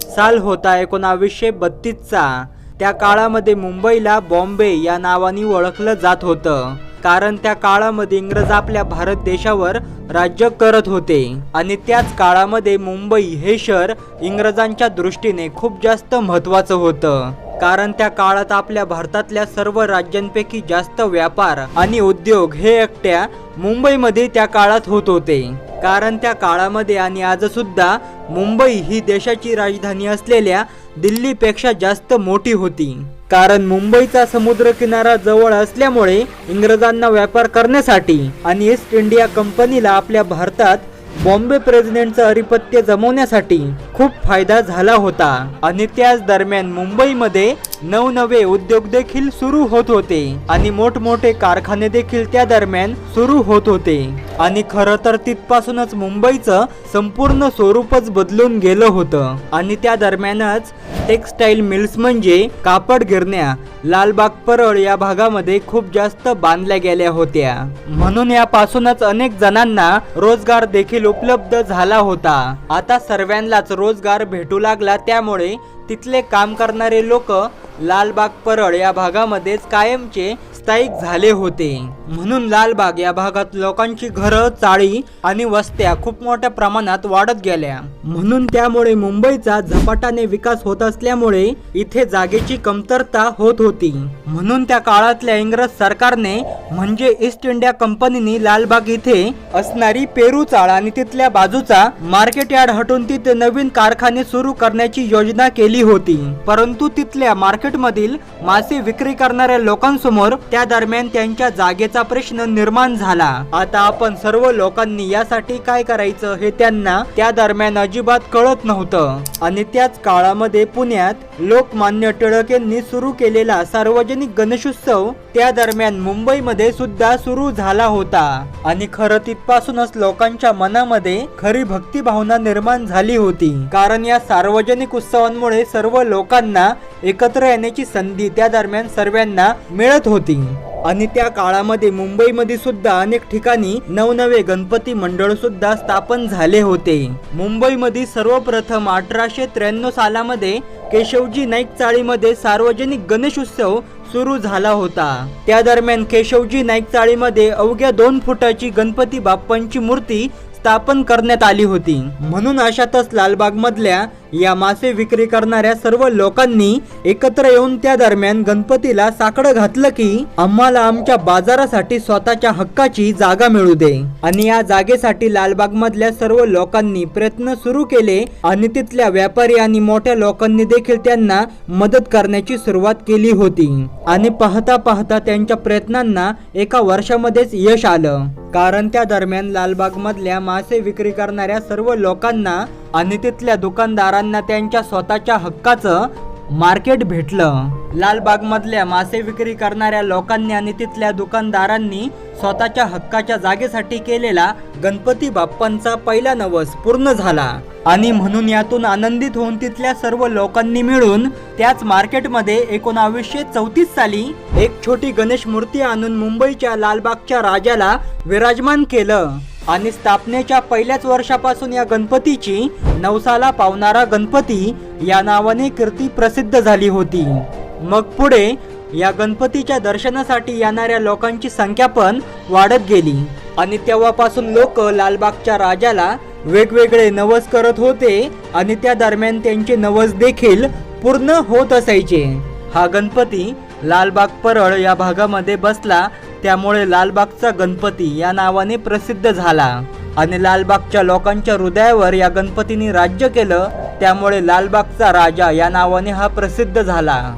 साल होता एकोणावीसशे बत्तीसचा. त्या काळामध्ये मुंबईला बॉम्बे या नावाने ओळखलं जात होतं. कारण त्या काळामध्ये इंग्रज आपल्या भारत देशावर राज्य करत होते. आणि त्याच काळामध्ये मुंबई हे शहर इंग्रजांच्या दृष्टीने खूप जास्त महत्त्वाचं होतं. कारण त्या काळात आपल्या भारतातल्या सर्व राज्यांपैकी जास्त व्यापार आणि उद्योग हे एकट्या मुंबईमध्ये त्या काळात होत होते. कारण त्या काळामध्ये आणि आजसुद्धा मुंबई ही देशाची राजधानी असलेल्या दिल्लीपेक्षा जास्त मोठी होती. कारण मुंबईचा समुद्र किनारा जवळ असल्यामुळे इंग्रजांना व्यापार करण्यासाठी आणि ईस्ट इंडिया कंपनीला आपल्या भारतात बॉम्बे प्रेसिडेंटचं अधिपत्य जमवण्यासाठी खूप फायदा झाला होता. आणि त्याच दरम्यान मुंबईमध्ये नवनवे उद्योग देखील सुरू होत होते आणि मोठमोठे कारखाने देखील त्या दरम्यान सुरू होत होते. आणि खरं तर तिथपासूनच मुंबईचं संपूर्ण स्वरूपच बदलून गेलं होतं. आणि त्या दरम्यानच टेक्सटाईल मिल्स म्हणजे कापड गिरण्या लालबाग परळ या भागामध्ये खूप जास्त बांधल्या गेल्या होत्या. म्हणून यापासूनच अनेक जणांना रोजगार देखील उपलब्ध झाला होता. आता सर्वांनाच रोजगार भेटू लागला त्यामुळे तिथले काम करणारे लोक लालबाग परळ या भागामध्येच कायमचे स्थायिक झाले होते. म्हणून लालबाग या भागात लोकांची घरं चाळी आणि वस्त्या खूप मोठ्या प्रमाणात वाढत गेल्या. म्हणून त्यामुळे मुंबईचा झपाट्याने विकास होत असल्यामुळे इथे जागेची कमतरता होत होती. म्हणून त्या काळातल्या इंग्रज सरकारने म्हणजे ईस्ट इंडिया कंपनीने लालबाग इथे असणारी पेरू चाळ आणि तिथल्या बाजूचा मार्केट यार्ड हटून तिथे नवीन कारखाने सुरू करण्याची योजना केली होती. परंतु तिथल्या मार्केट मार्केटमधील मासे विक्री करणाऱ्या लोकांसमोर त्या दरम्यान त्यांच्या जागेचा प्रश्न निर्माण झाला. आता आपण सर्व लोकांनी यासाठी काय करायचं हे त्यांना त्या दरम्यान अजिबात कळत नव्हतं. आणि त्याच काळामध्ये पुण्यात लोकमान्य टिळक यांनी सुरू केलेला सार्वजनिक गणेशोत्सव त्या दरम्यान मुंबईमध्ये सुद्धा सुरू झाला होता. आणि खरं तिथपासूनच लोकांच्या मनामध्ये खरी भक्ती भावना निर्माण झाली होती. कारण या सार्वजनिक उत्सवांमुळे सर्व लोकांना एकत्र येण्याची संधी त्या दरम्यान सर्वांना मिळत होती. आणि त्या काळामध्ये मुंबईमध्ये सुद्धा अनेक ठिकाणी नवनवे गणपती मंडळ सुद्धा स्थापन झाले होते. मुंबईमध्ये सर्वप्रथम अठराशे त्र्याण्णव सालामध्ये केशवजी नाईक चाळीमध्ये सार्वजनिक गणेश उत्सव सुरू झाला होता. त्या दरम्यान केशवजी नाईक चाळीमध्ये अवघ्या दोन फुटाची गणपती बाप्पांची मूर्ती स्थापन करण्यात आली होती. म्हणून अशातच लालबाग मधल्या या मासे विक्री करणाऱ्या सर्व लोकांनी एकत्र येऊन त्या दरम्यान गणपतीला साकडं घातलं की आम्हाला आमच्या बाजारासाठी स्वतःच्या हक्काची जागा मिळू दे. आणि या जागेसाठी लालबाग मधल्या सर्व लोकांनी प्रयत्न सुरू केले आणि तिथल्या व्यापारी आणि मोठ्या लोकांनी देखील त्यांना मदत करण्याची सुरुवात केली होती. आणि पाहता पाहता त्यांच्या प्रयत्नांना एका वर्षामध्येच यश आलं. कारण त्या दरम्यान लालबाग मधल्या मासे विक्री करणाऱ्या सर्व लोकांना आणि तिथल्या दुकानदारांना त्यांच्या स्वतःच्या हक्काचं मार्केट भेटलं. लालबाग मधल्या मासे विक्री करणाऱ्या लोकांनी आणि तिथल्या दुकानदारांनी स्वतःच्या हक्काच्या जागेसाठी केलेला गणपती बाप्पांचा पहिला नवस पूर्ण झाला. आणि म्हणून यातून आनंदित होऊन तिथल्या सर्व लोकांनी मिळून त्याच मार्केटमध्ये एकोणावीसशे चौतीस साली एक छोटी गणेश मूर्ती आणून मुंबईच्या लालबागच्या राजाला विराजमान केलं. आणि स्थापनेच्या पहिल्याच वर्षापासून या गणपतीची नवसाला पावणारा गणपती या नावाने कीर्ती प्रसिद्ध झाली होती. मग पुढे या गणपतीच्या दर्शनासाठी येणाऱ्या लोकांची संख्या पण वाढत गेली. आणि तेव्हापासून लोक लालबागच्या राजाला वेगवेगळे नवस करत होते आणि त्या दरम्यान त्यांचे नवस देखील पूर्ण होत असायचे. हा गणपती लालबाग परळ या भागामध्ये बसला त्यामुळे लालबागचा गणपती या नावाने प्रसिद्ध झाला. आणि लालबागच्या लोकांच्या हृदयावर या गणपतीने राज्य केलं त्यामुळे लालबागचा राजा या नावाने हा प्रसिद्ध झाला.